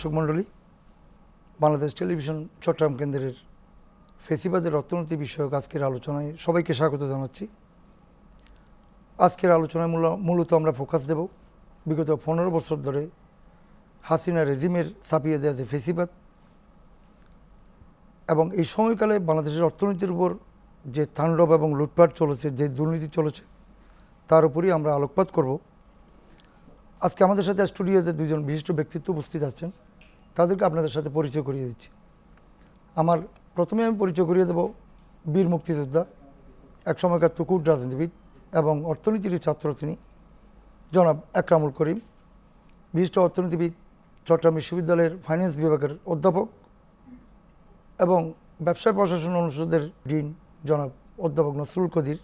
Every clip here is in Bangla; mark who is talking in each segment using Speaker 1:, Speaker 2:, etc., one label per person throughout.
Speaker 1: দর্শক মণ্ডলী, বাংলাদেশ টেলিভিশন চট্টগ্রাম কেন্দ্রের ফেসিবাদের অর্থনীতি বিষয়ক আজকের আলোচনায় সবাইকে স্বাগত জানাচ্ছি। আজকের আলোচনায় মূল- মূলত আমরা ফোকাস দেব বিগত পনেরো বছর ধরে হাসিনা রেজিমের ছাপিয়ে দেওয়া যে ফেসিবাদ এবং এই সময়কালে বাংলাদেশের অর্থনীতির উপর যে তাণ্ডব এবং লুটপাট চলেছে, যে দুর্নীতি চলেছে, তার উপরই আমরা আলোকপাত করব। আজকে আমাদের সাথে স্টুডিওতে দুজন বিশিষ্ট ব্যক্তিত্ব উপস্থিত আছেন। তাদেরকে আপনাদের সাথে পরিচয় করিয়ে দিচ্ছি। আমার প্রথমে আমি পরিচয় করিয়ে দেব বীর মুক্তিযোদ্ধা, এক সময়কার তুকুর রাজনীতিবিদ এবং অর্থনীতির ছাত্র তিনি জনাব একরামুল করিম, বিশিষ্ট অর্থনীতিবিদ, চট্টগ্রাম বিশ্ববিদ্যালয়ের ফাইন্যান্স বিভাগের অধ্যাপক এবং ব্যবসায় প্রশাসন অনুষদের ডিন জনাব অধ্যাপক নসরুল কদির।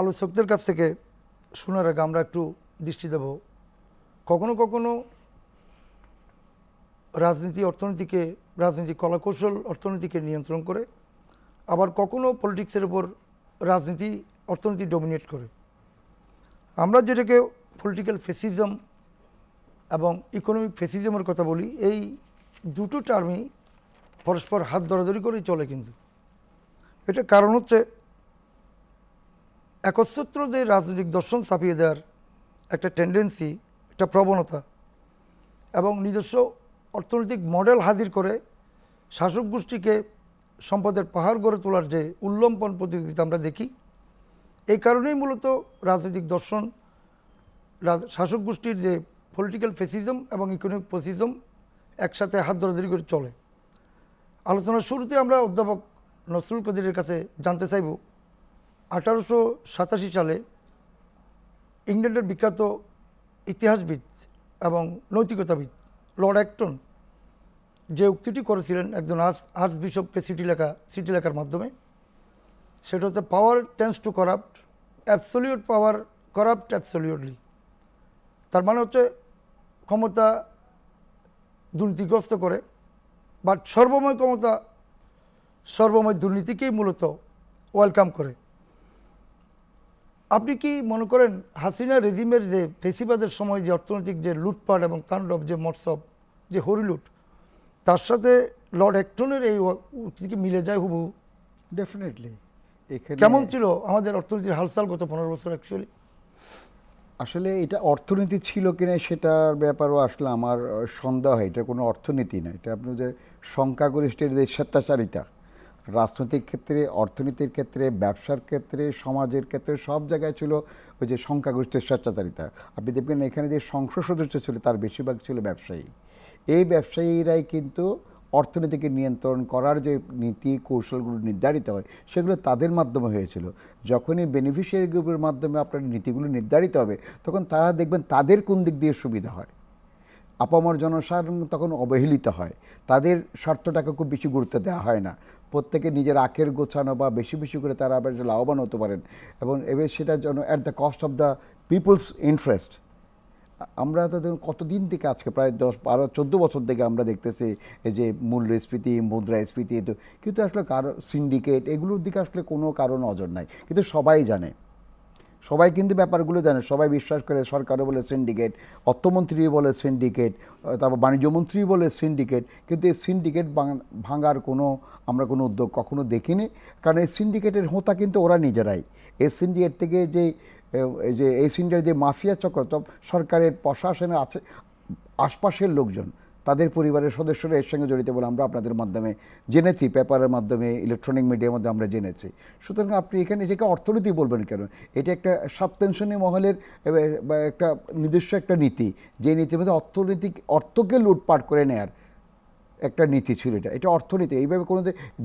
Speaker 1: আলোচকদের কাছ থেকে শোনার আগে আমরা একটু দৃষ্টি দেব। কখনো কখনো রাজনীতি অর্থনীতিকে, রাজনীতি কলাকৌশল অর্থনীতিকে নিয়ন্ত্রণ করে, আবার কখনো পলিটিক্সের উপর রাজনীতি, অর্থনীতি ডমিনেট করে। আমরা যেটাকে পলিটিক্যাল ফেসিজম এবং ইকোনমিক ফেসিজমের কথা বলি, এই দুটো টার্মই পরস্পর হাত ধরাধরি করেই চলে কিন্তু। এটা কারণ হচ্ছে একচ্ছত্র যে রাজনৈতিক দর্শন ছাপিয়ে দেওয়ার একটা টেন্ডেন্সি একটা প্রবণতা এবং নিজস্ব অর্থনৈতিক মডেল হাজির করে শাসক গোষ্ঠীকে সম্পদের পাহাড় গড়ে তোলার যে উল্লম্পন প্রতিযোগিতা আমরা দেখি, এই কারণেই মূলত রাজনৈতিক দর্শন শাসক গোষ্ঠীর যে পলিটিক্যাল ফেসিজম এবং ইকোনমিক ফেসিজম একসাথে হাত ধরাধরি করে চলে। আলোচনার শুরুতে আমরা অধ্যাপক নসরুল কদিরের কাছে জানতে চাইব, আঠারোশো সাতাশি সালে ইংল্যান্ডের বিখ্যাত ইতিহাসবিদ এবং নৈতিকতাবিদ লর্ড অ্যাক্টন যে উক্তিটি করেছিলেন একজন আর্চ বিশপকে সিটি লেখা সিটি লেখার মাধ্যমে, সেটা হচ্ছে power tends to corrupt absolute power corrupt absolutely তার মানে হচ্ছে, ক্ষমতা দুর্নীতিগ্রস্ত করে বাট সর্বময় ক্ষমতা, সর্বময় দুর্নীতিকেই মূলত ওয়েলকাম করে। আপনি কি মনে করেন, হাসিনা রেজিমের যে ফেসিবাদের সময় যে অর্থনৈতিক যে লুটপাট এবং তাণ্ডব, যে মৎসব, যে হরিলুট তার সাথে লর্ড অ্যাক্টনের এই উক্তি কি মিলে যায় হুবহু।
Speaker 2: ডেফিনেটলি এখানে
Speaker 1: কেমন ছিল আমাদের অর্থনীতির হালচাল গত পনেরো বছর অ্যাকচুয়ালি
Speaker 2: আসলে এটা অর্থনীতি ছিল কিনা সেটার ব্যাপারও আসলে আমার সন্দেহ হয়। এটা কোনো অর্থনীতি না। এটা আপনি যে সংখ্যাগরিষ্ঠের যে স্বেচ্ছাচারিতা রাজনৈতিক ক্ষেত্রে অর্থনীতির ক্ষেত্রে ব্যবসার ক্ষেত্রে সমাজের ক্ষেত্রে সব জায়গায় ছিল ওই যে সংখ্যাগরিষ্ঠের স্বেচ্ছাচারিতা। আপনি দেখবেন এখানে যে সংসদ সদস্য ছিল তার বেশিরভাগ ছিল ব্যবসায়ী। এই ব্যবসায়ীরাই কিন্তু অর্থনীতিকে নিয়ন্ত্রণ করার যে নীতি, কৌশলগুলো নির্ধারিত হয়, সেগুলো তাদের মাধ্যমে হয়েছিল। যখনই বেনিফিশিয়ারি গ্রুপের মাধ্যমে আপনার নীতিগুলো নির্ধারিত হবে, তখন তারা দেখবেন তাদের কোন দিক দিয়ে সুবিধা হয়। আপামর জনসাধারণ তখন অবহেলিত হয়। তাদের স্বার্থটাকে খুব বেশি গুরুত্ব দেওয়া হয় না। প্রত্যেকে নিজের আখের গোছানো বা বেশি বেশি করে তারা আবার লাভবান হতে পারেন। এবং এবার সেটার জন্য at the cost of the people's interest আমরা তো কতদিন থেকে আজকে প্রায় দশ বারো, চোদ্দ বছর থেকে আমরা দেখতেছি এই যে মূল্যস্ফীতি মুদ্রাস্ফীতি তো কিন্তু আসলে কারও সিন্ডিকেট এগুলোর দিকে আসলে কোনো কারও নজর নাই। কিন্তু সবাই জানে। সবাই কিন্তু ব্যাপারগুলো জানে। সবাই বিশ্বাস করে সরকারও বলে সিন্ডিকেট অর্থমন্ত্রী বলে সিন্ডিকেট তারপর বাণিজ্যমন্ত্রী বলে সিন্ডিকেট কিন্তু এই সিন্ডিকেট ভাঙার কোনো আমরা কোনো উদ্যোগ কখনো দেখিনি। কারণ এই সিন্ডিকেটের হোতা কিন্তু ওরা নিজেরাই। এই সিন্ডিকেট থেকে যে এই যে এই সিন্ডিকেট যে মাফিয়া চক্র, তো সরকারের প্রশাসনের আছে, আশপাশের লোকজন, তাদের পরিবারের সদস্যরা এর সঙ্গে জড়িত বলে আমরা আপনাদের মাধ্যমে জেনেছি, পেপারের মাধ্যমে, ইলেকট্রনিক মিডিয়ার মধ্যে আমরা জেনেছি। সুতরাং আপনি এখানে এটাকে অর্থনীতি বলবেন কেন? এটা একটা সাবটেনশনী মহলের একটা নিজস্ব একটা নীতি, যে নীতির মধ্যে অর্থনৈতিক অর্থকে লুটপাট করে নেয়ার একটা নীতি ছিল এটা। এটা অর্থনীতি। এইভাবে কোনো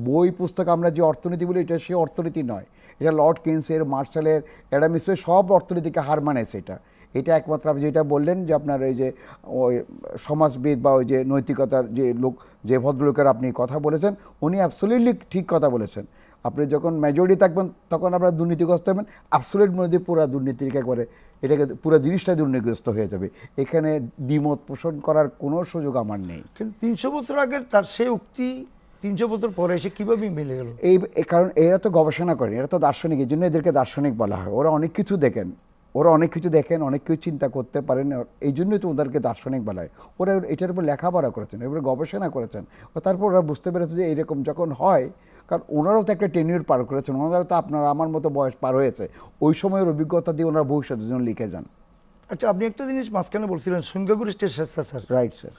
Speaker 2: বই, পুস্তক আমরা যে অর্থনীতি বলি, এটা সে অর্থনীতি নয়। এটা লর্ড কেন্সের মার্শালের অ্যাডাম অ্যাডামিসের সব অর্থনীতিকে হার মানেছে এটা এটা একমাত্র আপনি যেটা বললেন যে আপনার ওই যে, ওই সমাজবিদ বা ওই যে নৈতিকতার যে লোক, যে ভদ্রলোকের আপনি কথা বলেছেন, উনি অ্যাবসলিটলি ঠিক কথা বলেছেন। আপনি যখন মেজরিটি থাকবেন, তখন আপনারা দুর্নীতিগ্রস্ত হবেন। অ্যাবসলিট মধ্যে পুরো দুর্নীতিকে করে এটাকে পুরো জিনিসটাই দুর্নীতিগ্রস্ত হয়ে যাবে। এখানে দ্বিমত পোষণ করার কোনো সুযোগ আমার নেই।
Speaker 1: কিন্তু তিনশো বছর আগের তার সেই উক্তি তিনশো বছর পরে এসে কীভাবে মিলে গেল?
Speaker 2: এই কারণ এরা তো গবেষণা করেন এরা তো দার্শনিক এই জন্য এদেরকে দার্শনিক বলা হয়। ওরা অনেক কিছু দেখেন ওরা অনেক কিছু দেখেন অনেক কিছু চিন্তা করতে পারেন এই জন্যই তো ওদেরকে দার্শনিক বলা হয়। ওরা এটার উপর লেখাপড়া করেছেন এবার গবেষণা করেছেন। ও তারপর ওরা বুঝতে পেরেছে যে এরকম যখন হয় কারণ ওনারাও তো একটা টেনিউর পার করেছেন ওনারাও তো আপনার আমার মতো বয়স পার হয়েছে। ওই সময়ের অভিজ্ঞতা দিয়ে ওনারা ভবিষ্যতের জন্য লিখে যান।
Speaker 1: আচ্ছা আপনি একটা জিনিস মাঝখানে বলছিলেন সংখ্যাগরিষ্ঠের স্যার
Speaker 2: রাইট স্যার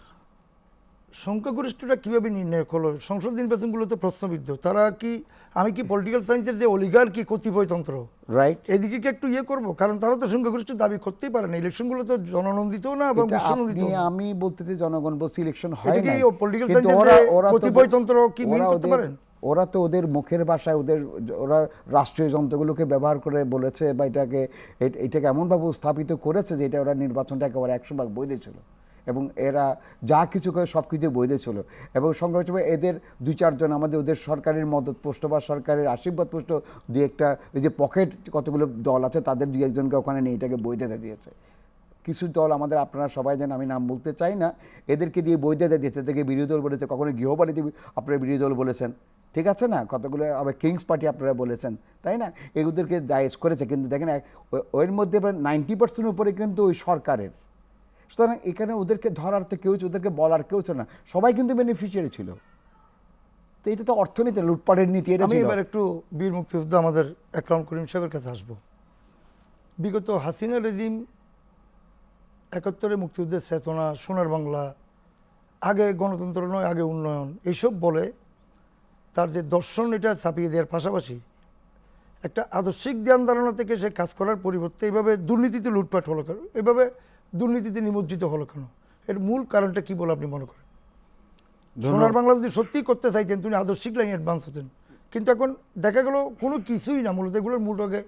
Speaker 1: সংখ্যাগরিষ্ঠটা কীভাবে নির্ণয় হলো সংসদ নির্বাচনগুলো তো প্রশ্নবিদ্ধ। তারা কি আমি কি পলিটিক্যাল সায়েন্সের যে অলিগার কি কতিপয়তন্ত্র?
Speaker 2: রাইট
Speaker 1: এদিকে কি একটু ইয়ে করব? কারণ তারা তো সংখ্যাগরিষ্ঠ দাবি করতেই পারে না। ইলেকশনগুলো তো জননন্দিত না এবং বিশ্বনন্দিত না।
Speaker 2: আমি বলতেছি জনগণ বলছি ইলেকশন হয়
Speaker 1: এটা কি
Speaker 2: নাই।
Speaker 1: ও political
Speaker 2: কিন্তু
Speaker 1: science-এর
Speaker 2: ওরা তো-
Speaker 1: কি মিল করতে
Speaker 2: ওদের-
Speaker 1: পারেন?
Speaker 2: ওরা তো ওদের মুখের ভাষায় ওদের ওরা রাষ্ট্রীয় যন্ত্রগুলোকে ব্যবহার করে বলেছে বা এটাকে এটাকে এমনভাবে স্থাপিত করেছে যে এটা ওরা নির্বাচনটা একেবারে একশো ভাগ বৈধ ছিল। এবং এরা যা কিছু করে সব কিছু বৈধ ছিল। এবং সঙ্গে হিসেবে এদের দুই চারজন আমাদের ওদের সরকারের মদত পোষ্ট বা সরকারের আশীর্বাদ পোষ্ট দুই একটা ওই যে পকেট কতগুলো দল আছে তাদের দুই একজনকে ওখানে নিয়ে এটাকে বৈধতা দিয়েছে। কিছু দল আমাদের আপনারা সবাই যেন আমি নাম বলতে চাই না, এদেরকে দিয়ে বৈধতা দিতে থেকে বিরোধী দল বলেছে, কখনো গৃহপালিত আপনারা বিরোধী দল বলেছেন। ঠিক আছে না? কতগুলো আবার কিংস পার্টি আপনারা বলেছেন, তাই না? এগুলোদেরকে জায়েজ করেছে, কিন্তু দেখেন ওর মধ্যে নাইনটি পার্সেন্ট উপরে কিন্তু ওই সরকারের। সুতরাং এখানে ওদেরকে ধরার তো কেউ ওদেরকে বলার কেউ ছিল না। সবাই কিন্তু বেনিফিশিয়ারি ছিল। তো এটা তো অর্থনীতি লুটপাটের নীতি এটা
Speaker 1: আমি এবার একটু বীর মুক্তিযোদ্ধা আমাদের একরাম করিম সাহেবের কাছে আসব। বিগত হাসিনা রেজিম একাত্তরে মুক্তিযুদ্ধের চেতনা সোনার বাংলা আগে গণতন্ত্র নয় আগে উন্নয়ন এইসব বলে তার যে দর্শন এটা ছাপিয়ে দেওয়ার পাশাপাশি একটা আদর্শিক ধ্যান ধারণা থেকে সে কাজ করার পরিবর্তে এইভাবে দুর্নীতিতে লুটপাট হলো এভাবে দুর্নীতিতে নিমজ্জিত হলো কেন? এর মূল কারণটা কি বলে আপনি মনে করেন? সোনার বাংলা যদি সত্যি করতে চাইতেন তুমি আদর্শিক লাইনে অ্যাডভান্স হতেন। কিন্তু এখন দেখা গেল কোনো কিছুই না মূলত এগুলোর মূল আগে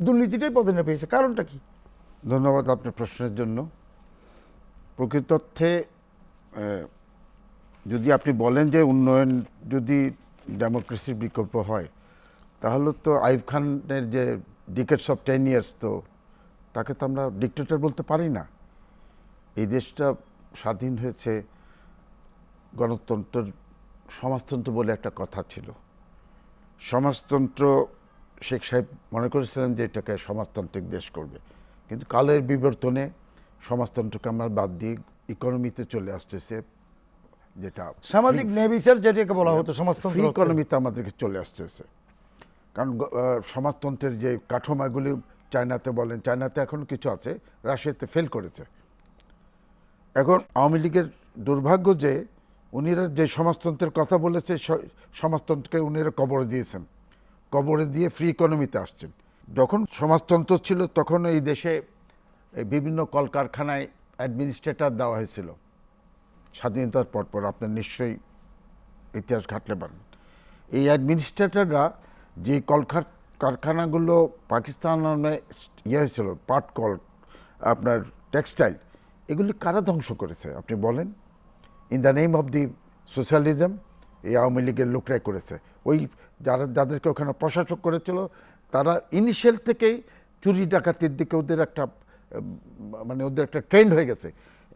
Speaker 1: দুর্নীতিটাই প্রাধান্য পেয়েছে কারণটা কি?
Speaker 3: ধন্যবাদ আপনার প্রশ্নের জন্য। প্রকৃতর্থে যদি আপনি বলেন যে উন্নয়ন যদি ডেমোক্রেসির বিকল্প হয় তাহলে তো আইব খানের যে ডিকেটস অফ টেন ইয়ার্স তো তাকে তো আমরা ডিক্টেটর বলতে পারি না। এই দেশটা স্বাধীন হয়েছে গণতন্ত্র সমাজতন্ত্র বলে একটা কথা ছিল। সমাজতন্ত্র শেখ সাহেব মনে করেছিলেন যে এটাকে সমাজতান্ত্রিক দেশ করবে। কিন্তু কালের বিবর্তনে সমাজতন্ত্রকে আমরা বাদ দিয়ে ইকোনমিতে চলে আসতেছে যেটা
Speaker 1: সামাজিক ন্যায় বিচার যেটাকে বলা হতো সমাজতন্ত্র
Speaker 3: ইকোনমিতে আমাদেরকে চলে আসতেছে। কারণ সমাজতন্ত্রের যে কাঠামোগুলি চায়নাতে বলেন চায়নাতে এখন কিছু আছে রাশিয়াতে ফেল করেছে। এখন আওয়ামী লীগের দুর্ভাগ্য যে উনিরা যে সমাজতন্ত্রের কথা বলেছে সমাজতন্ত্রকে উনিরা কবরে দিয়েছেন। কবরে দিয়ে ফ্রি ইকোনমিতে আসছেন। যখন সমাজতন্ত্র ছিল তখন এই দেশে বিভিন্ন কলকারখানায় অ্যাডমিনিস্ট্রেটর দেওয়া হয়েছিল। স্বাধীনতার পরপর আপনার নিশ্চয়ই ইতিহাস ঘাটলে পারেন এই অ্যাডমিনিস্ট্রেটররা যে কলকার, কারখানাগুলো পাকিস্তান নামে ইয়ে হয়েছিল পাট কল আপনার টেক্সটাইল এগুলি কারা ধ্বংস করেছে? আপনি বলেন। In the name of the socialism এই আওয়ামী লীগের লোকরাই করেছে। ওই যারা, যাদেরকে ওখানে প্রশাসক করেছিল, তারা ইনিশিয়াল থেকেই চুরি ডাকাতির দিকে ওদের একটা মানে ওদের একটা ট্রেন্ড হয়ে গেছে।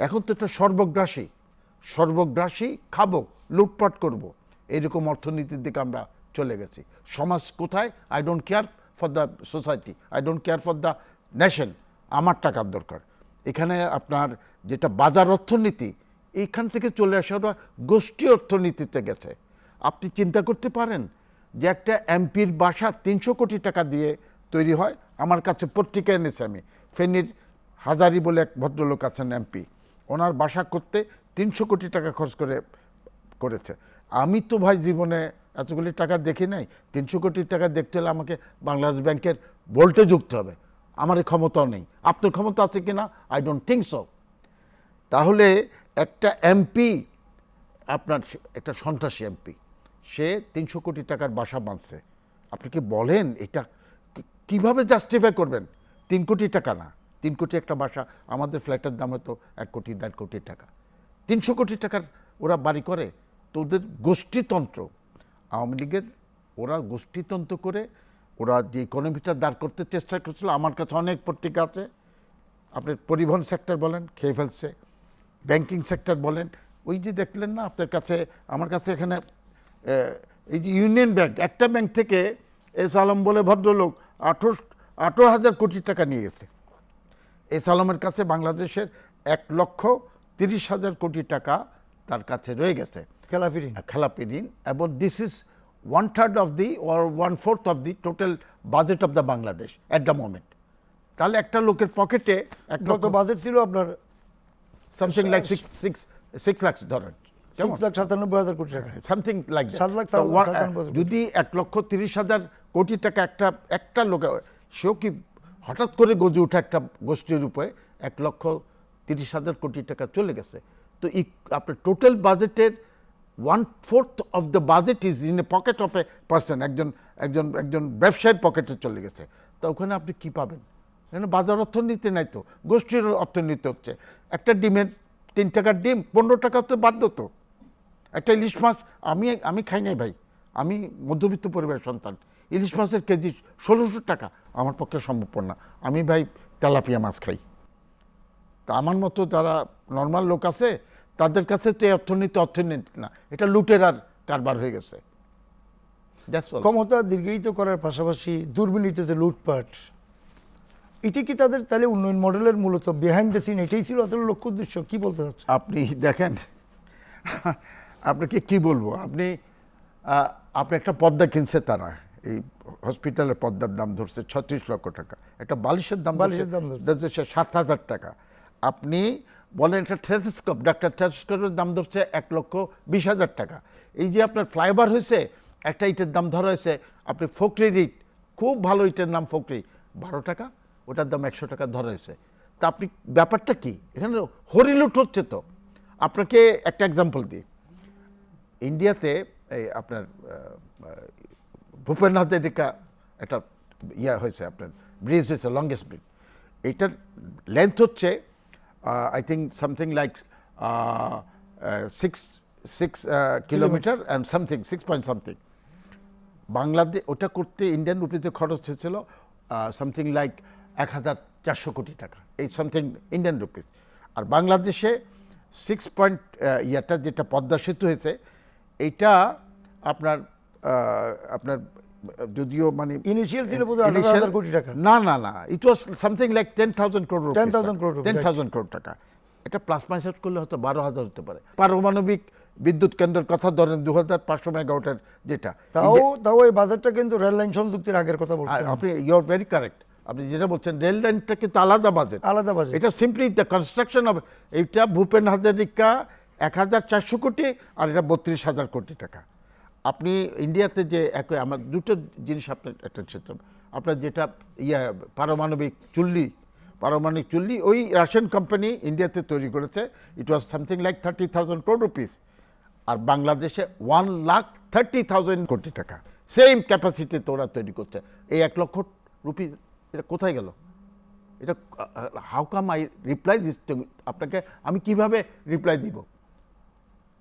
Speaker 3: এখন তো এটা সর্বগ্রাসী। সর্বগ্রাসী খাব, লুটপাট করব। এরকম অর্থনীতির দিকে আমরা চলে গেছি। সমাজ কোথায়? I don't care for the society I don't care for the nation আমার টাকার দরকার। এখানে আপনার যেটা বাজার অর্থনীতি, এইখান থেকে চলে আসা ওরা গোষ্ঠী অর্থনীতিতে গেছে। আপনি চিন্তা করতে পারেন যে একটা এমপির বাসা তিনশো কোটি টাকা দিয়ে তৈরি হয়, আমার কাছে পত্রিকা এনেছে আমি, ফেনীর হাজারি বলে এক ভদ্রলোক আছেন এমপি, ওনার বাসা করতে তিনশো কোটি টাকা খরচ করে, করেছে। আমি তো ভাই জীবনে এতগুলি টাকা দেখি নাই, তিনশো কোটি টাকা দেখতে হলে আমাকে বাংলাদেশ ব্যাংকের ভোল্টে যুক্ত হবে। আমার এই ক্ষমতাও নেই। আপনার ক্ষমতা আছে কিনা? আই ডোন্ট থিঙ্ক সো তাহলে একটা এমপি আপনার একটা সন্ত্রাসী এমপি সে তিনশো কোটি টাকার বাসা বাঁধছে। আপনি কি বলেন? এটা কি- কীভাবে জাস্টিফাই করবেন? তিন কোটি টাকা না। তিন কোটি একটা বাসা, আমাদের ফ্ল্যাটের দাম হয়তো এক কোটি, দেড় কোটি টাকা। তিনশো কোটি টাকার ওরা বাড়ি করে, তো ওদের গোষ্ঠীতন্ত্র, আওয়ামী লীগের, ওরা গোষ্ঠীতন্ত্র করে ওরা যে ইকোনমিটা দাঁড় করতে চেষ্টা করছিল আমার কাছে অনেক পত্রিকা আছে। আপনার পরিবহন সেক্টর বলেন খেয়ে ফেলছে ব্যাংকিং সেক্টর বলেন ওই যে দেখলেন না আপনার কাছে আমার কাছে এখানে এই যে ইউনিয়ন ব্যাংক একটা ব্যাংক থেকে এস আলম বলে ভদ্রলোক আঠো আঠেরো হাজার কোটি টাকা নিয়ে গেছে। এস আলমের কাছে বাংলাদেশের এক লক্ষ তিরিশ হাজার কোটি টাকা তার কাছে রয়ে গেছে।
Speaker 1: খেলাপি ঋণ।
Speaker 3: খেলাপি ঋণ এবং this is one third of the or one fourth of the total budget of the Bangladesh at the moment তাহলে একটা লোকের পকেটে এক
Speaker 1: গত বাজেট ছিল আপনার
Speaker 3: something like six six six lakhs ধরেন।
Speaker 1: লাখ সাতানব্বই হাজার কোটি টাকা।
Speaker 3: সামথিং লাইক
Speaker 1: সাত লাখ।
Speaker 3: যদি এক লক্ষ তিরিশ হাজার কোটি টাকা একটা একটা লোক সেও কি হঠাৎ করে গজে ওঠা একটা গোষ্ঠীর উপরে এক লক্ষ তিরিশ হাজার কোটি টাকা চলে গেছে? তো ই আপনার টোটাল বাজেটের one fourth of the budget is in a pocket of a person একজন একজন একজন ব্যবসায়ীর পকেটে চলে গেছে। তো ওখানে আপনি কি পাবেন? এখানে বাজার অর্থনীতি নাই তো, গোষ্ঠীর অর্থনীতি হচ্ছে। একটা ডিমের তিন টাকার ডিম, পনেরো টাকা তো বাধ্য তো। একটা ইলিশ মাছ, আমি আমি খাই নাই ভাই। আমি মধ্যবিত্ত পরিবারের সন্তান। ইলিশ মাছের কেজি ষোলোশো টাকা, আমার পক্ষে সম্ভবপর না। আমি ভাই তেলাপিয়া মাছ খাই। তা আমার মতো যারা নর্মাল লোক আছে তাদের কাছে তো এই অর্থনীতি অর্থনীতি না এটা লুটেরার কারবার হয়ে গেছে।
Speaker 1: ক্ষমতা দীর্ঘায়িত করার পাশাপাশি দুর্বিনীতিতে লুটপাট এটি কি তাদের তাহলে উন্নয়ন মডেলের মূলত বিহাইন্ড দ্য সিন এটাই ছিল তাদের লক্ষ্য উদ্দেশ্য? কি বলতে চাচ্ছেন?
Speaker 3: আপনি দেখেন আপনাকে কি বলব? আপনি আপনি একটা পদ্মা কিনছে তারা এই হসপিটালের পদ্মার দাম ধরছে ছত্রিশ লক্ষ টাকা। একটা বালিশের দাম
Speaker 1: বালিশের দাম।
Speaker 3: ধরছে। সাত হাজার টাকা। আপনি বলেন একটা টেলিস্কোপ ডাক্তার টেলিস্কোপের দাম ধরছে এক লক্ষ বিশ হাজার টাকা। এই যে আপনার ফ্লাইওভার হয়েছে একটা ইটের দাম ধরা হয়েছে আপনি ফকরি ইট খুব ভালো ইটের নাম ফকরি বারো টাকা ওটার দাম একশো টাকা ধরা হয়েছে। তা আপনি ব্যাপারটা কি? এখানে হরিলুট হচ্ছে তো। আপনাকে একটা এক্সাম্পল দিই। ইন্ডিয়াতে এই আপনার আহ, ভূপেন্দ্রনাথ একটা ইয়া হয়েছে আপনার ব্রিজ হয়েছে লংগেস্ট ব্রিজ এইটার লেন্থ হচ্ছে I think something like six six kilometre and something six point something Bangladesh ওটা করতে ইন্ডিয়ান রুপিতে খরচ হয়েছিল সামথিং লাইক এক হাজার চারশো কোটি টাকা এই সামথিং ইন্ডিয়ান রুপিস আর বাংলাদেশে সিক্স পয়েন্ট ইয়াটা যেটা পদ্মা সেতু হয়েছে এইটা আপনার আহ, আপনার যদিও মানে
Speaker 1: ইনিশিয়াল ছিল বোধহয় 18,000 কোটি টাকা।
Speaker 3: না না না it was something like ten thousand crore
Speaker 1: 10,000 crore rupees,
Speaker 3: ten. Thousand crore টাকা। এটা প্লাস মাইনাস করলে হয়তো বারো হাজার হতে পারে। পারমাণবিক বিদ্যুৎ কেন্দ্রের কথা ধরেন দু হাজার পাঁচশো মেগাওয়াটের যেটা।
Speaker 1: তাও তাও এই বাজারটা কিন্তু রেল লাইন সংযুক্তির আগের কথা বলছেন।
Speaker 3: আপনি ইউ আর ভেরি কারেক্ট আপনি যেটা বলছেন রেল লাইনটা কিন্তু আলাদা বাজেট।
Speaker 1: আলাদা বাজেট।
Speaker 3: এটা সিম্পলি দ্য কনস্ট্রাকশন অফ এইটা ভূপেন হাজারিকা এক হাজার চারশো কোটি আর এটা বত্রিশ হাজার কোটি টাকা। আপনি ইন্ডিয়াতে যে একই, আমার দুটো জিনিস আপনার অ্যাটেনশন আপনার যেটা ইয়া, পারমাণবিক চুল্লি পারমাণবিক চুল্লি, ওই রাশিয়ান কোম্পানি ইন্ডিয়াতে তৈরি করেছে। It was something like thirty thousand crore rupees আর বাংলাদেশে ওয়ান লাখ থার্টি থাউজেন্ড কোটি টাকা। সেম ক্যাপাসিটিতে ওরা তৈরি করছে। এই এক লক্ষ রুপি এটা কোথায় গেল? এটা how come I reply this আপনাকে আমি কীভাবে রিপ্লাই দিব?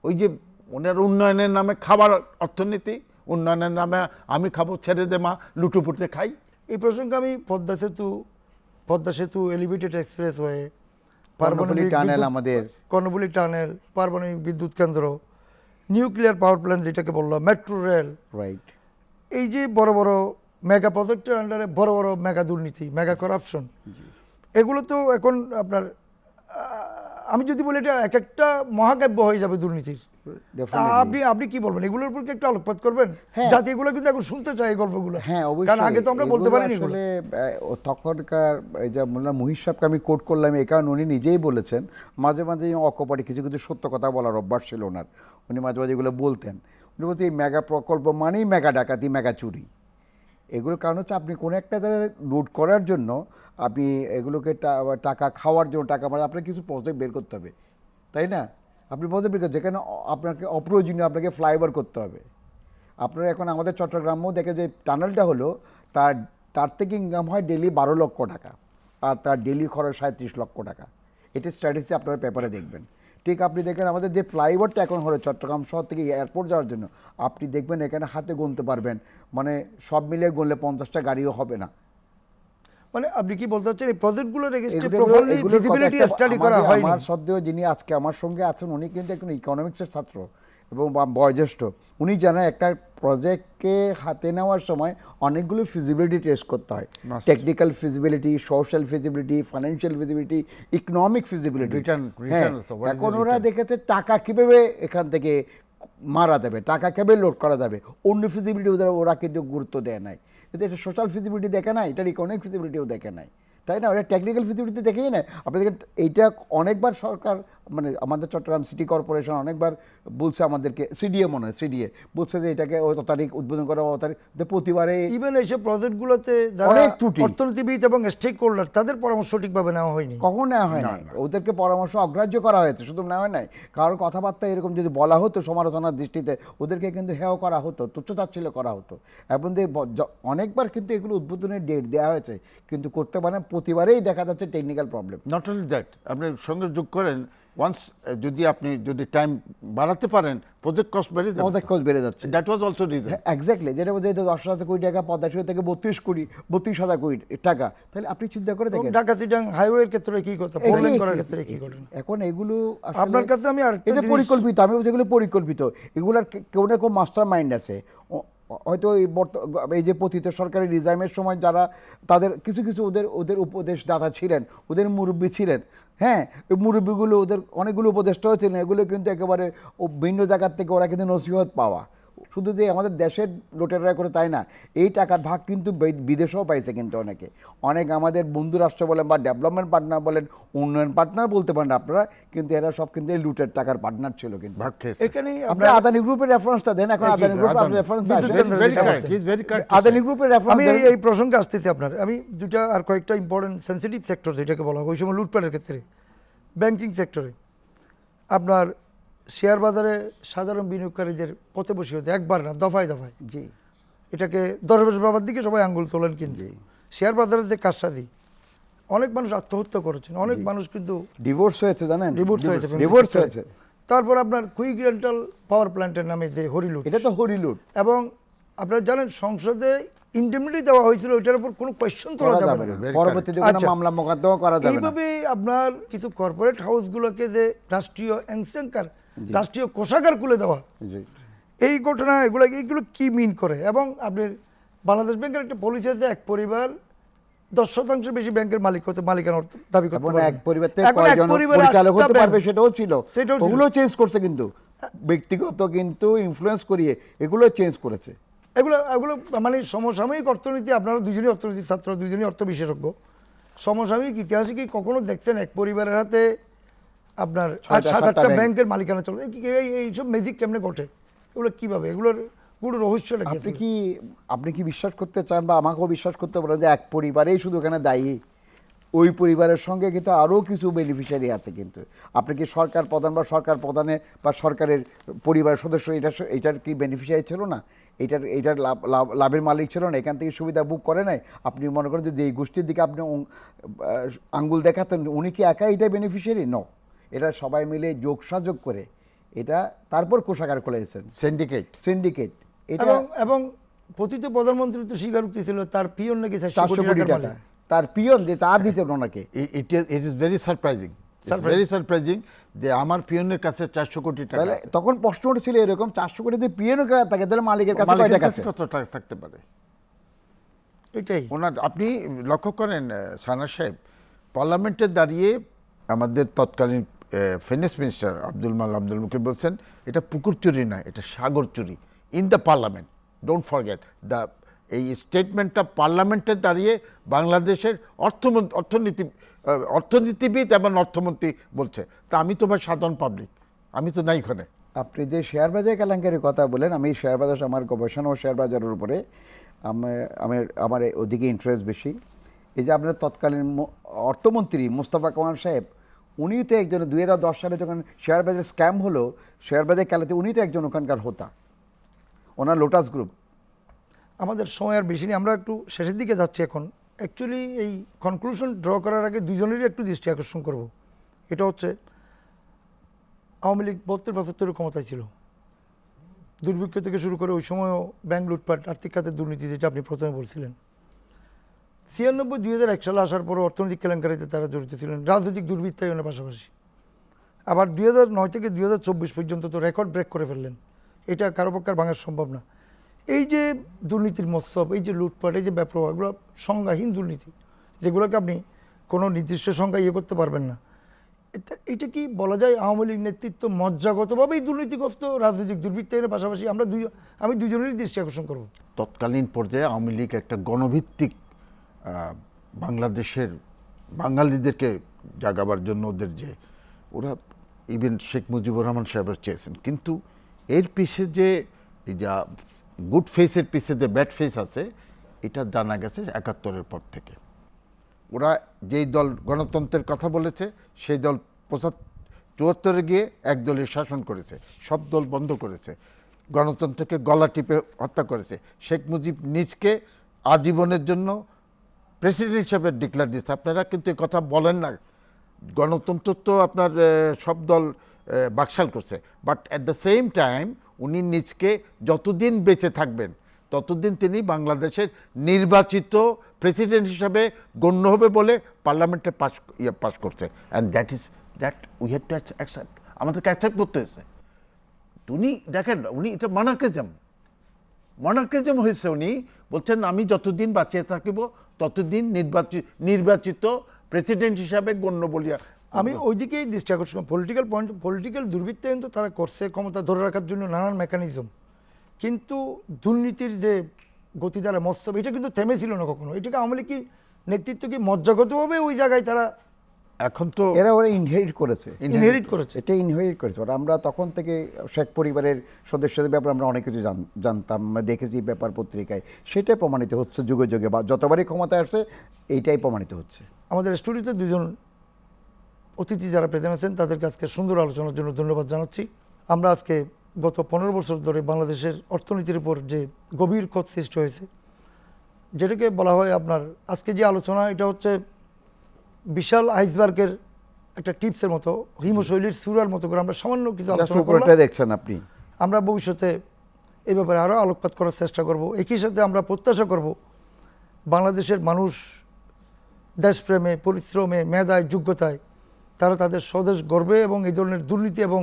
Speaker 3: ওই যে ওনার উন্নয়নের নামে খাবার অর্থনীতি উন্নয়নের নামে আমি খাব ছেড়ে দে মা লুটুপুটে খাই।
Speaker 1: এই প্রসঙ্গে আমি পদ্মা সেতু পদ্মা সেতু এলিভেটেড এক্সপ্রেস হয়ে
Speaker 2: কর্ণফুলী টানেল আমাদের।
Speaker 1: কর্ণফুলী টানেল পারমাণবিক বিদ্যুৎ কেন্দ্র নিউক্লিয়ার পাওয়ার প্ল্যান্ট যেটাকে বলল মেট্রো রেল।
Speaker 2: রাইট
Speaker 1: এই যে বড় বড় মেগা প্রজেক্টের আন্ডারে বড় বড় মেগা দুর্নীতি মেগা করাপশন এগুলো তো এখন আপনার আমি যদি বলি এটা এক একটা মহাকাব্য হয়ে যাবে দুর্নীতির। আপনি আপনি কি বলবেন? এগুলোর উপর কি একটু আলোকপাত করবেন?
Speaker 2: হ্যাঁ।
Speaker 1: যাতে এগুলো কিন্তু এখন শুনতে চাই এই গল্পগুলো।
Speaker 2: হ্যাঁ অবশ্যই।
Speaker 1: কারণ আগে তো আমরা বলতে পারিনি
Speaker 2: আসলে তখনকার যে মোল্লা মুহির সাহেবকে আমি কোট করলাম এই কারণ উনি নিজেই বলেছেন মাঝে মাঝে অকপটে কিছু কিছু সত্য কথা বলার অভ্যাস ছিল ওনার। উনি মাঝে মাঝে এগুলো বলতেন। উনি বলতেন এই মেগা প্রকল্প মানেই মেগা ডাকাতি মেগা চুরি। এগুলোর কারণ হচ্ছে আপনি কোনো একটা জায়গায় লুট করার জন্য আপনি এগুলোকে টাকা খাওয়ার জন্য টাকা মানে আপনার কিছু প্রজেক্ট বের করতে হবে। তাই না? আপনি বলতে করতে যেখানে আপনাকে অপ্রয়োজনীয় আপনাকে ফ্লাইওভার করতে হবে। আপনারা এখন আমাদের চট্টগ্রামেও দেখে যে টানেলটা হলো, তার তার থেকে ইনকাম হয় ডেলি বারো লক্ষ টাকা, আর তার ডেলি খরচ সাঁত্রিশ লক্ষ টাকা। এটা স্ট্র্যাটেজি আপনারা পেপারে দেখবেন। ঠিক আপনি দেখেন আমাদের যে ফ্লাইওভারটা এখন হলো চট্টগ্রাম শহর থেকে এয়ারপোর্ট যাওয়ার জন্য, আপনি দেখবেন এখানে হাতে গুনতে পারবেন মানে সব মিলিয়ে গুনলে পঞ্চাশটা গাড়িও হবে না।
Speaker 1: মানে আপনি কি বলতে চাচ্ছেন এই প্রজেক্টগুলোর এগেইনস্টে প্রপারলি ফিজিবিলিটি স্টাডি করা হয়নি?
Speaker 2: আমার সত্ত্বেও যিনি আজকে আমার সঙ্গে আছেন উনি কিন্তু একজন ইকোনমিক্সের ছাত্র এবং বয়োজ্যেষ্ঠ। উনি জানেন একটা প্রজেক্টকে হাতে নেওয়ার সময় অনেকগুলো ফিজিবিলিটি টেস্ট করতে হয়। Technical feasibility social feasibility financial feasibility economic feasibility এখন ওরা দেখেছে টাকা কীভাবে এখান থেকে মারা যাবে টাকা কীভাবে লোড করা যাবে। অন্য ফিজিবিলিটি ওদের ওরা কিন্তু গুরুত্ব দেয় নাই। কিন্তু এটা সোশ্যাল ফিজিবিলিটি দেখে না এটার ইকোনমিক ফিজিবিলিটিও দেখে নাই। তাই না? ওটা টেকনিক্যাল ফিজিবিলিটি দেখেই না আপনি দেখেন, এইটা অনেকবার সরকার মানে আমাদের চট্টগ্রাম সিটি কর্পোরেশন অনেকবার বলছে আমাদেরকে সিডিএ মনে হয় সিডিএ বলছে যে এটাকে ও তারিখ উদ্বোধন করা ও তারিখ যে প্রতিবারে
Speaker 1: ইভেন এইসব প্রজেক্টগুলোতে যারা
Speaker 2: অনেক ত্রুটি।
Speaker 1: অর্থনীতিবিদ এবং স্টেক হোল্ডার তাদের পরামর্শ সঠিকভাবে নেওয়া হয়নি।
Speaker 2: কখন নেওয়া হয় না ওদেরকে পরামর্শ অগ্রাহ্য করা হয়েছে শুধু নেওয়া হয় নাই। কারোর কথাবার্তা এরকম যদি বলা হতো সমালোচনার দৃষ্টিতে ওদেরকে কিন্তু হেয় করা হতো তুচ্ছতাচ্ছিল্য করা হতো। এবং যে অনেকবার কিন্তু এগুলো উদ্বোধনের ডেট দেওয়া হয়েছে কিন্তু করতে পারে প্রতিবারেই দেখা যাচ্ছে technical problem
Speaker 3: not only that আপনি সঙ্গে যোগ করেন ওয়ান্স যদি আপনি যদি টাইম বাড়াতে পারেন প্রজেক্ট কস্ট বেড়ে যাবে।
Speaker 2: অনেক খোঁজ বেড়ে যাচ্ছে।
Speaker 3: That was also reason
Speaker 2: exactly যেটা বোঝাই তো দশ হাজার কোটি টাকা পদ্মা সেতু থেকে বত্রিশ কোটি বত্রিশ হাজার কোটি টাকা। তাহলে আপনি চিন্তা করে দেখেন।
Speaker 1: ঢাকা চিটাং হাইওয়ের ক্ষেত্রে কি করতে
Speaker 2: একই-
Speaker 1: ফোর লেন করার ক্ষেত্রে কি করেন
Speaker 2: এখন এগুলো
Speaker 1: আপনার কাছে আমি আর
Speaker 2: এটা পরিকল্পিত আমি বলছি এগুলো পরিকল্পিত। এগুলার কেউ না কেউ মাস্টার মাইন্ড আছে। হয়তো এই বর্ত- এই যে পতিত সরকারি রিজাইমের সময় যারা তাদের কিছু কিছু ওদের ওদের উপদেশদাতা ছিলেন ওদের মুরব্বী ছিলেন। হ্যাঁ ওই মুরব্বীগুলো ওদের অনেকগুলো উপদেষ্টাও ছিলেন, এগুলো কিন্তু একেবারে ভিন্ন জায়গার থেকে ওরা কিন্তু নসিহত পাওয়া। শুধু যে আমাদের দেশের লোটেরা করে তাই না এই টাকার ভাগ কিন্তু বিদেশেও পাইছে কিন্তু অনেকে। অনেক আমাদের বন্ধু রাষ্ট্র বলেন বা ডেভেলপমেন্ট পার্টনার বলেন উন্নয়ন পার্টনার বলতে পারেন আপনারা কিন্তু এরা সব কিন্তু এই লুটের টাকার পার্টনার ছিল কিন্তু।
Speaker 1: এখানেই
Speaker 2: আপনি আদানি গ্রুপের রেফারেন্সটা দেন এখন আদানি গ্রুপ আপনার রেফারেন্স আদানি গ্রুপের
Speaker 1: আমি
Speaker 2: রেফারেন্স
Speaker 1: এই- এই প্রসঙ্গে আসতেছি আপনার। আমি দুটা আর কয়েকটা ইম্পর্টেন্ট সেন্সিটিভ সেক্টর যেটাকে বলা হয় ওই সময় লুটপাটের ক্ষেত্রে। ব্যাংকিং সেক্টরে আপনার শেয়ার বাজারে সাধারণ বিনিয়োগকারীদের পথে বসে হতে একবার না দফায় দফায়।
Speaker 2: জি।
Speaker 1: এটাকে দশ বছর বাবার দিকে সবাই আঙ্গুল তোলেন কিন্তু। শেয়ার বাজারের যে কারসাদি অনেক মানুষ আত্মহত্যা করেছেন অনেক মানুষ কিন্তু
Speaker 2: ডিভোর্স হয়েছে জানেন?
Speaker 1: ডিভোর্স হয়েছে
Speaker 2: ডিভোর্স হয়েছে।
Speaker 1: তারপর আপনার কুইক রেন্টাল পাওয়ার প্ল্যান্টের নামে যে হরিলুট।
Speaker 2: এটা তো হরিলুট।
Speaker 1: এবং আপনারা জানেন সংসদে ইন্ডিমিনিটি দেওয়া হয়েছিল ওইটার উপর কোনো কোয়েশ্চন তোলা যাবে না
Speaker 2: পরবর্তীতে
Speaker 1: আচ্ছা।
Speaker 2: মামলা মোকদ্দমা করা যাবে
Speaker 1: এইভাবে আপনার কিছু কর্পোরেট হাউসগুলোকে যে রাষ্ট্রীয় অ্যাংসেঙ্কার রাষ্ট্রীয় কোষাগার খুলে দেওয়া এই ঘটনা এগুলো এগুলো কি মিন করে? এবং আপনার বাংলাদেশ ব্যাংকের একটা পলিসি আছে এক পরিবার দশ শতাংশের বেশি ব্যাংকের মালিক হতে মালিকানা দাবি করতে পারবে
Speaker 2: এক পরিবার কয়জন পরিচালক হতে পারবে সেটাও ছিল।
Speaker 1: সেটাও।
Speaker 2: ওগুলো চেঞ্জ করছে কিন্তু। ব্যক্তিগত কিন্তু ইনফ্লুয়েন্স করিয়ে এগুলো চেঞ্জ করেছে।
Speaker 1: এগুলো এগুলো মানে সমসাময়িক অর্থনীতি আপনারা দুজনই অর্থনীতি ছাত্র দুজনই অর্থ বিশেষজ্ঞ। সমসাময়িক ইতিহাসে কি কখনো দেখছেন এক পরিবারের হাতে আপনার সাত আটটা ব্যাংকের মালিকানা চলে এই- এই এইসব মেজিক কেমনে ঘটে? এগুলো কীভাবে? এগুলোর পুরো রহস্যটা কি
Speaker 2: আপনি কি আপনি কি বিশ্বাস করতে চান বা আমাকেও বিশ্বাস করতে বলেন যে এক পরিবারেই শুধু এখানে দায়ী? ওই পরিবারের সঙ্গে কিন্তু আরও কিছু বেনিফিশিয়ারি আছে কিন্তু। আপনি কি সরকার প্রধান বা সরকার প্রধানের বা সরকারের পরিবারের সদস্য এটা এটার কি বেনিফিশিয়ারি ছিল না? এটার এটার লাভ লাভ- লাভের মালিক ছিল না এখান থেকে সুবিধা বুক করে নাই। আপনি মনে করেন যে এই গোষ্ঠীর দিকে আপনি আঙ্গুল দেখাতেন উনি কি একা এটা বেনিফিশিয়ারি ন এটা সবাই মিলে যোগ সাযোগ করে এটা তারপর কোষাগার খুলেছেন
Speaker 3: সিন্ডিকেট
Speaker 2: সিন্ডিকেট এটা
Speaker 1: এবং এবং পতিত প্রধানমন্ত্রী তো স্বীকারোক্তি ছিল তার পিয়ন নাকি চারশো
Speaker 2: চারশো
Speaker 1: কোটি
Speaker 2: টাকা। তার পিয়ন যে চা দিতেন ওনাকে।
Speaker 3: It is it is very surprising very surprising যে আমার পিয়নের কাছে চারশো কোটি টাকা
Speaker 2: তখন প্রশ্ন উঠেছিল এরকম চারশো কোটি যদি পিয়নও থাকে তাহলে মালিকের কাছে
Speaker 3: কাছে কত টাকা থাকতে পারে?
Speaker 1: এটাই।
Speaker 3: ওনার আপনি লক্ষ্য করেন সানা সাহেব পার্লামেন্টে দাঁড়িয়ে আমাদের তৎকালীন ফিনান্স মিনিস্টার আব্দুল মাল আব্দুল মুকিম বলছেন এটা পুকুর চুরি নয় এটা সাগর চুরি। In the parliament don't forget the এই স্টেটমেন্টটা পার্লামেন্টে দাঁড়িয়ে বাংলাদেশের অর্থমন্ত্রী অর্থনীতি অর্থনীতিবিদ এবং অর্থমন্ত্রী বলছে। তা আমি তো ভাই সাধারণ পাবলিক আমি তো নাই ওখানে
Speaker 2: আপনি যে শেয়ার বাজার কেলেঙ্কারির কথা বলেন, আমি শেয়ার বাজার, আমার গবেষণা ও শেয়ার বাজারের উপরে আমি- আমার আমার ওদিকে ইন্টারেস্ট বেশি। এই যে আপনার তৎকালীন অর্থমন্ত্রী মুস্তফা কামাল সাহেব উনি তো একজন, দুই হাজার দশ সালে যখন শেয়ার বাজার স্ক্যাম হলো শেয়ার বাজার খেলাতে উনি তো একজন ওখানকার হোতা। ওনার লোটাস গ্রুপ
Speaker 1: আমাদের সময় আর বেশি নেই, আমরা একটু শেষের দিকে যাচ্ছি এখন। অ্যাকচুয়ালি এই কনক্লুশন ড্র করার আগে দুজনেরই একটু দৃষ্টি আকর্ষণ করব। এটা হচ্ছে, আওয়ামী লীগ বত্রিশ পঁচাত্তরের ক্ষমতায় ছিল। দুর্ভিক্ষ থেকে শুরু করে ওই সময়ও ব্যাংক লুটপাট, আর্থিক খাতের দুর্নীতি, যেটা আপনি প্রথমে বলছিলেন। ছিয়ানব্বই, দুই হাজার এক সালে আসার পর অর্থনৈতিক কেলেঙ্কারিতে তারা জড়িত ছিলেন, রাজনৈতিক দুর্বৃত্তায়নের পাশাপাশি। আবার দুই হাজার নয় থেকে দুই হাজার চব্বিশ পর্যন্ত তো রেকর্ড ব্রেক করে ফেললেন। এটা কারও পক্ষে আর ভাঙা সম্ভব না। এই যে দুর্নীতির মৎসব, এই যে লুটপাট, এই যে ব্যাপার এগুলো সংজ্ঞাহীন দুর্নীতি, যেগুলোকে আপনি কোনো নির্দিষ্ট সংখ্যা ইয়ে করতে পারবেন না। এটা কি বলা যায় আওয়ামী লীগ নেতৃত্ব মজ্জাগতভাবেই দুর্নীতিগ্রস্ত রাজনৈতিক দুর্বৃত্তের পাশাপাশি আমরা দুই, আমি দুজনেরই দৃষ্টি আকর্ষণ করব?
Speaker 3: তৎকালীন পর্যায়ে আওয়ামী লীগ একটা গণভিত্তিক বাংলাদেশের বাঙালিদেরকে জাগাবার জন্য ওদের যে, ওরা ইভেন শেখ মুজিবুর রহমান সাহেবের চেয়েছেন। কিন্তু এর পিছে যে যা গুড ফেসের পিছে যে ব্যাড ফেস আছে, এটা জানা গেছে একাত্তরের পর থেকে। ওরা যেই দল গণতন্ত্রের কথা বলেছে, সেই দল পঁচাত্তর, চুয়াত্তরে গিয়ে একদলীয় শাসন করেছে, সব দল বন্ধ করেছে, গণতন্ত্রকে গলা টিপে হত্যা করেছে। শেখ মুজিব নিজকে আজীবনের জন্য প্রেসিডেন্ট হিসাবে ডিক্লেয়ার দিয়েছে। আপনারা কিন্তু এই কথা বলেন না। গণতন্ত্র তো আপনার সব দল বাকশাল করছে। But at the same time উনি নিজকে যতদিন বেঁচে থাকবেন, ততদিন তিনি বাংলাদেশের নির্বাচিত প্রেসিডেন্ট হিসাবে গণ্য হবে বলে পার্লামেন্টে পাস ইয়ে পাস করছে। And that is that we have to accept আমাদেরকে অ্যাকসেপ্ট করতে হয়েছে। উনি দেখেন, উনি এটা মানার্কিজম মনার্কিজম হয়েছে উনি, বলছেন আমি যতদিন বাঁচিয়ে থাকিব, ততদিন নির্বাচিত নির্বাচিত প্রেসিডেন্ট হিসাবে গণ্য বলিয়া
Speaker 1: আমি ওইদিকেই দৃষ্টি আকর্ষণ পলিটিক্যাল পয়েন্ট পলিটিক্যাল দুর্বৃত্তায়ন তো তারা করছে ক্ষমতা ধরে রাখার জন্য নানান মেকানিজম কিন্তু দুর্নীতির যে গতিধারা মস্তব এটা কিন্তু থেমেছিল না কখনো। এটাকে আওয়ামী লীগ কি নেতৃত্ব কি মজ্জাগতভাবে ওই জায়গায় তারা
Speaker 3: এখন তো
Speaker 2: এরা ওরা ইনহেরিট করেছে।
Speaker 1: ইনহেরিট করেছে।
Speaker 2: এটা ইনহেরিট করেছে। ওরা আমরা তখন থেকে শেখ পরিবারের সদস্যদের ব্যাপারে আমরা অনেক কিছু জান- জানতাম। আমরা দেখেছি ব্যাপার পত্রিকায়। সেটাই প্রমাণিত হচ্ছে যুগে যুগে। বা যতবারই ক্ষমতায় আসছে এইটাই প্রমাণিত হচ্ছে।
Speaker 1: আমাদের স্টুডিওতে দুজন অতিথি যারা প্রেজেন্ট আছেন তাদেরকে আজকে সুন্দর আলোচনার জন্য ধন্যবাদ জানাচ্ছি। আমরা আজকে গত পনেরো বছর ধরে বাংলাদেশের অর্থনীতির উপর যে গভীর ক্ষত সৃষ্টি হয়েছে যেটাকে বলা হয় আপনার আজকে যে আলোচনা এটা হচ্ছে বিশাল আইসবার্গের একটা টিপসের মতো হিমশৈলীর সুরার মতো করে আমরা সামান্য কিছু আলোচনা
Speaker 2: দেখছেন আপনি।
Speaker 1: আমরা ভবিষ্যতে এ ব্যাপারে আরও আলোকপাত করার চেষ্টা করব। একই সাথে আমরা প্রত্যাশা করব বাংলাদেশের মানুষ দেশপ্রেমে পরিশ্রমে মেধায় যোগ্যতায় তারা তাদের স্বদেশ গর্বে এবং এই ধরনের দুর্নীতি এবং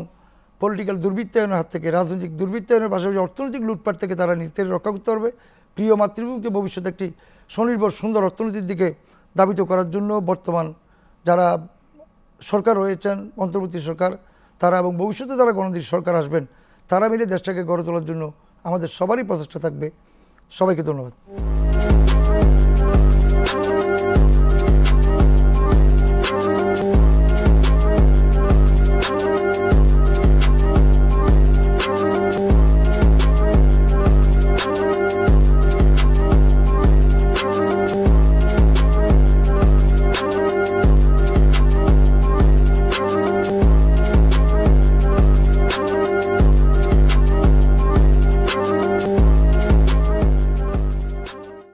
Speaker 1: পলিটিক্যাল দুর্বৃত্তায়নের হাত থেকে, রাজনৈতিক দুর্বৃত্তায়নের পাশাপাশি অর্থনৈতিক লুটপাট থেকে তারা নিজেদের রক্ষা করতে পারবে। প্রিয় মাতৃভূমিকে ভবিষ্যতে একটি স্বনির্ভর, সুন্দর অর্থনীতির দিকে দাবিত করার জন্য বর্তমান যারা সরকার রয়েছেন, অন্তর্বর্তী সরকার, তারা এবং ভবিষ্যতে তারা গণতান্ত্রিক সরকার আসবেন, তারা মিলে দেশটাকে গড়ে তোলার জন্য আমাদের সবারই প্রচেষ্টা থাকবে। সবাইকে ধন্যবাদ।